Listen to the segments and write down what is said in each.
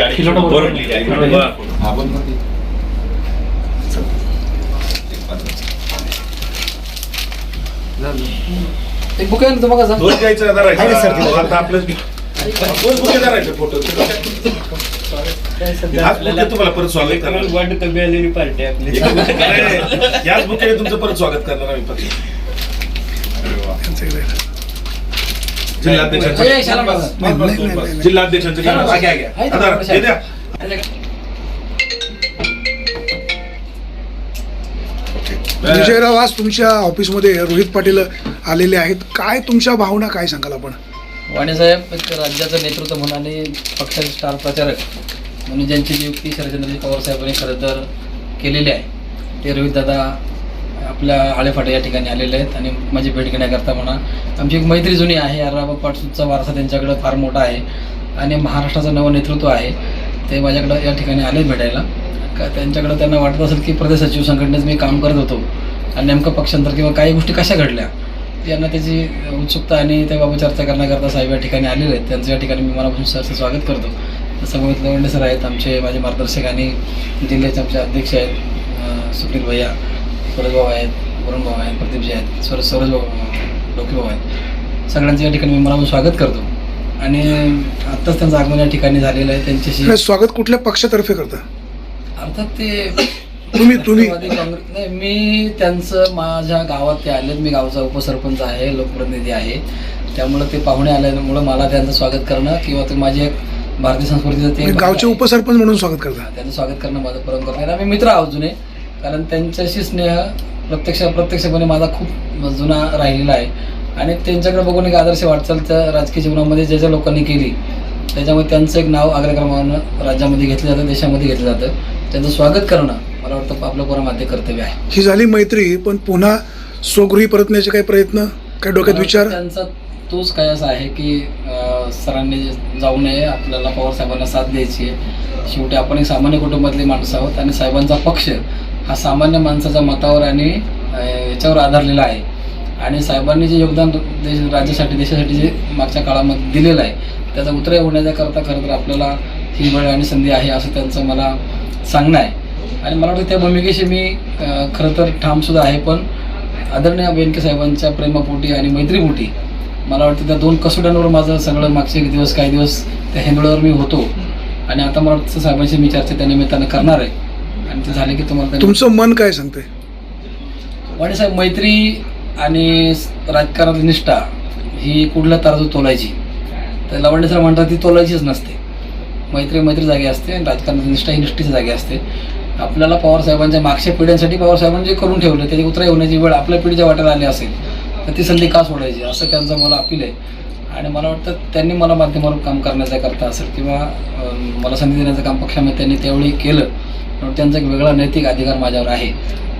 अडीचशे. एक बुक आहे ना तुम्हाला दोन ना सर, धरायचं आता आपलं दोन बुके धरायचे फोटो हाच बुके तुम्हाला परत स्वागत करणार. वाट कमी आलेली पार्टी आपली. याच बुकेने तुमचं परत स्वागत करणार आम्ही. परत जिल्हाध्यक्षांचं. जिल्हाध्यक्षांचं द्या. विजयराव आज तुमच्या ऑफिसमध्ये रोहित पाटील आलेले आहेत. काय तुमच्या भावना काय सांगाल आपण? वाणीसाहेब एक राज्याचं नेतृत्व म्हणून आणि पक्षाचे स्टार प्रचारक म्हणून ज्यांची नियुक्ती शरदचंद्रजी पवार साहेबांनी खरं तर केलेली आहे. ते रोहित दादा आपल्या आळेफाटे या ठिकाणी आलेले आहेत आणि माझी भेट घेण्याकरता म्हणा आमची एक मैत्री जुनी आहे. अराबा पाटसूचा वारसा त्यांच्याकडं फार मोठा आहे आणि महाराष्ट्राचं नवं नेतृत्व आहे. ते माझ्याकडं या ठिकाणी आले भेटायला. का त्यांच्याकडं त्यांना वाटत असेल की प्रदेश सचिव संघटनेत मी काम करत होतो. आणि नेमकं पक्षांतर किंवा काही गोष्टी कशा घडल्या यांना त्याची उत्सुकता आणि त्याबाबत चर्चा करण्याकरता साहेब या ठिकाणी आलेले आहेत. त्यांचं या ठिकाणी मी मनापासून सरचं स्वागत करतो. समोर लवंडे सर आहेत आमचे माझे मार्गदर्शक आणि जिल्ह्याचे आमचे अध्यक्ष आहेत अं, भैया. भाऊ आहेत वरुण भाऊ आहेत प्रदीपजी आहेत सूरज सूरज भाऊ डोके भाऊ आहेत. सगळ्यांचं या ठिकाणी मी मनापासून स्वागत करतो. आणि आत्ताच त्यांचं आगमन या ठिकाणी झालेलं आहे त्यांच्याशी स्वागत कुठल्या पक्षातर्फे करता? अर्थात ते तुम्ही तुम्ही. काँग्रेस नाही मी त्यांचं माझ्या गावात ते आलेत. मी गावचा उपसरपंच आहे लोकप्रतिनिधी आहे. त्यामुळे ते पाहुणे आल्यामुळं मला त्यांचं स्वागत करणं किंवा ते माझे एक भारतीय संस्कृतीचं ते गावचे उपसरपंच म्हणून स्वागत करता. त्यांचं स्वागत करणं माझं परंपरा आहे. आम्ही मित्र आहोत जुने. कारण त्यांच्याशी स्नेह प्रत्यक्ष प्रत्यक्षपणे माझा खूप जुना राहिलेला आहे. आणि त्यांच्याकडे बघून एक आदर्श वाटचाल त्या राजकीय जीवनामध्ये ज्या ज्या लोकांनी केली त्याच्यामुळे त्यांचं एक नाव अग्रक्रमानं राज्यामध्ये घेतलं जातं देशामध्ये घेतलं जातं. त्यांचं स्वागत करणं मला वाटतं आपलं परमाध्य कर्तव्य आहे. ही झाली मैत्री पण पुन्हा स्वगृही परतण्याचे काही प्रयत्न काय डोक्यात विचार? त्यांचा तोच काय असा आहे की सरांनी जाऊ नये आपल्याला पवार साहेबांना साथ द्यायची आहे. शेवटी आपण एक सामान्य कुटुंबातली माणसं आहोत आणि साहेबांचा पक्ष हा सामान्य माणसाच्या मतावर आणि याच्यावर आधारलेला आहे. आणि साहेबांनी जे योगदान देश राज्यासाठी देशासाठी जे मागच्या काळामध्ये दिलेलं आहे त्याचा उतराय होण्याच्याकरता खरं तर आपल्याला ही वेळ आणि संधी आहे असं त्यांचं मला सांगणं आहे. आणि मला वाटतं त्या भूमिकेशी मी खरं तर ठामसुद्धा आहे पण आदरणीय बेनके साहेबांच्या प्रेमापोटी आणि मैत्रीपोटी मला वाटतं त्या दोन कसोट्यांवर माझं सगळं मागचे एक दिवस काही दिवस त्या हेंदोळ्यावर मी होतो. आणि आता मला वाटतं साहेबांशी मी चर्चा त्या निमित्तानं करणार आहे. आणि ते झाले की तुम्हाला तुमचं मन काय सांगतंय? वाणी साहेब मैत्री आणि राजकारणात निष्ठा ही कुठल्या तराजू तोलायची? तर लवंडे सर म्हणतात ती तोलायचीच नसते. मैत्री मैत्री जागी असते आणि राजकारणात निष्ठा ही निष्ठेची जागी असते. आपल्याला पवार साहेबांच्या मागच्या पिढ्यांसाठी पवार साहेबांनी जे करून ठेवलं त्याची उतराई होण्याची वेळ आपल्या पिढीच्या वाट्याला आली असेल तर ती संधी का सोडायची? असं त्यांचं मला अपील आहे. आणि मला वाटतं त्यांनी मला माध्यमावर काम करण्याचा करता असेल किंवा मला संधी देण्याचं काम पक्षामध्ये त्यांनी त्यावेळी केलं त्यांचा एक वेगळा नैतिक अधिकार माझ्यावर आहे.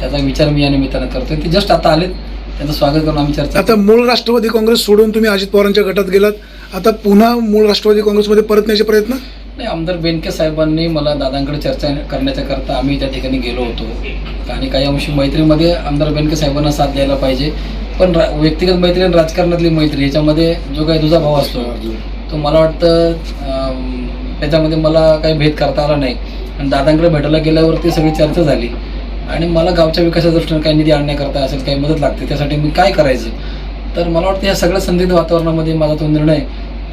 त्याचा विचार मी या निमित्तानं करतोय. ते जस्ट आता आलेत. त्यांचं स्वागत करून आम्ही चर्चा आता मूळ राष्ट्रवादी काँग्रेस सोडून तुम्ही अजित पवारांच्या गटात गेलात. आता पुन्हा मूळ राष्ट्रवादी काँग्रेसमध्ये परतण्याचे प्रयत्न? नाही आमदार बेनके साहेबांनी मला दादांकडे चर्चा करण्याच्या करता आम्ही त्या ठिकाणी गेलो होतो. आणि काही अंशी मैत्रीमध्ये आमदार बेनके साहेबांना साथ द्यायला पाहिजे. पण व्यक्तिगत मैत्री आणि राजकारणातली मैत्री याच्यामध्ये जो काही तुझा भाव असतो तो मला वाटतं त्याच्यामध्ये मला काही भेद करता आला नाही. आणि दादांकडे भेटायला गेल्यावरती सगळी चर्चा झाली. आणि मला गावच्या विकासाच्या दृष्टीने काही निधी आणण्याकरता असेल काही मदत लागते त्यासाठी मी काय करायचं? तर मला वाटतं या सगळ्या संदिग्ध वातावरणामध्ये माझा तो निर्णय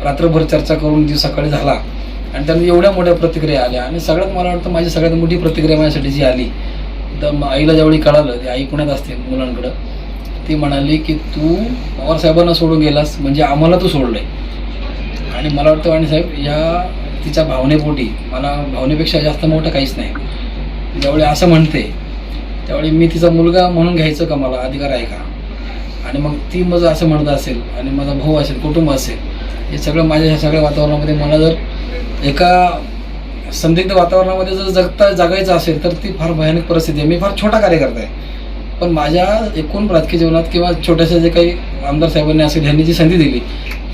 रात्रभर चर्चा करून जी सकाळी झाला. आणि त्यामध्ये एवढ्या मोठ्या प्रतिक्रिया आल्या. आणि सगळ्यात मला वाटतं माझी सगळ्यात मोठी प्रतिक्रिया माझ्यासाठी जी आली तर आईला ज्यावेळी कळालं ती आई पुण्यात असते मुलांकडं ती म्हणाली की तू पवार साहेबांना सोडून गेलास म्हणजे आम्हाला तू सोडलंय. आणि मला वाटतं वाणी साहेब या तिच्या भावनेपोटी मला भावनेपेक्षा जास्त मोठं काहीच नाही. ज्यावेळी असं म्हणते त्यावेळी मी तिचा मुलगा म्हणून घ्यायचं का मला? अधिकार आहे का? आणि मग ती माझं असं म्हणत असेल आणि माझा भाऊ असेल कुटुंब असेल हे सगळं माझ्या ह्या सगळ्या वातावरणामध्ये मला जर एका संदिग्ध वातावरणामध्ये जर जगता जगायचं असेल तर ती फार भयानक परिस्थिती आहे. मी फार छोटा कार्यकर्ता आहे. पण माझ्या एकूण राजकीय जीवनात किंवा छोट्याशा जे काही आमदार साहेबांनी असेल ह्यांनी जी संधी दिली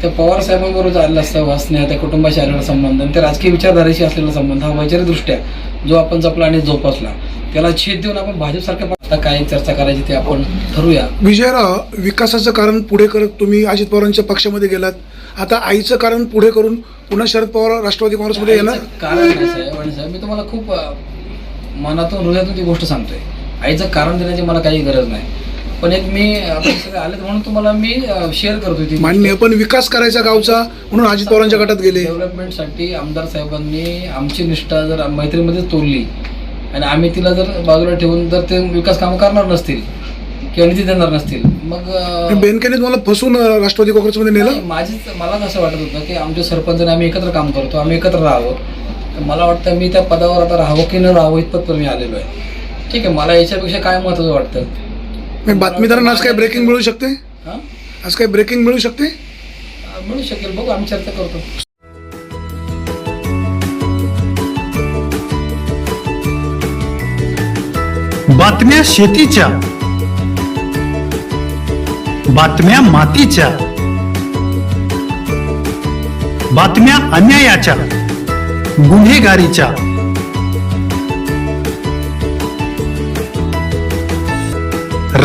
त्या पवार साहेबांबरोबर आलेला सहवास स्नेह त्या कुटुंबाशी आलेला संबंध आणि त्या राजकीय विचारधारेशी असलेला संबंध हा वैचारिकदृष्ट्या जो आपण जपला आणि जोपासला त्याला छेद देऊन आपण भाजपसारख्या आता काय चर्चा करायची ते आपण ठरवूया. विजयराव विकासाचं कारण पुढे करत तुम्ही अजित पवारांच्या पक्षामध्ये गेलात. आता आईचं कारण पुढे करून पुन्हा शरद पवार राष्ट्रवादी काँग्रेसमध्ये येणार? कारण साहेब मी तुम्हाला खूप अ, मनातून हृदयातून ती गोष्ट सांगतोय. आईचं कारण देण्याची मला काही गरज नाही. पण एक मी आपण सगळे आलेत म्हणून तुम्हाला मी शेअर करतोय ती मान्य पण विकास करायचा गावचा म्हणून अजित पवारांच्या गटात गेले. डेव्हलपमेंटसाठी आमदार साहेबांनी आमची निष्ठा जर मैत्रीमध्येच तोडली आणि आम्ही तिला जर बाजूला ठेवून जर ते विकास कामं करणार नसतील किंवा निधी देणार नसतील मग बेनकेने तुम्हाला फसून राष्ट्रवादी काँग्रेसमध्ये नेलं? माझीच मला कसं वाटत होतं की आमचे सरपंच आणि आम्ही एकत्र काम करतो आम्ही एकत्र राहावं. तर मला वाटतं मी त्या पदावर आता राहावं की न राहावं इतपत मी आलेलो आहे. ठीक आहे मला याच्यापेक्षा काय महत्त्वाचं वाटतं? नाही, बातमीदारांना आज काय ब्रेकिंग मिळू शकते? हां? आज काय ब्रेकिंग मिळू शकते? मिळू शकेल. बघू आम्ही चर्चा करतो. बातम्या शेतीच्या. बातम्या मातीच्या. बातम्या अन्यायाच्या. गुन्हेगारीच्या.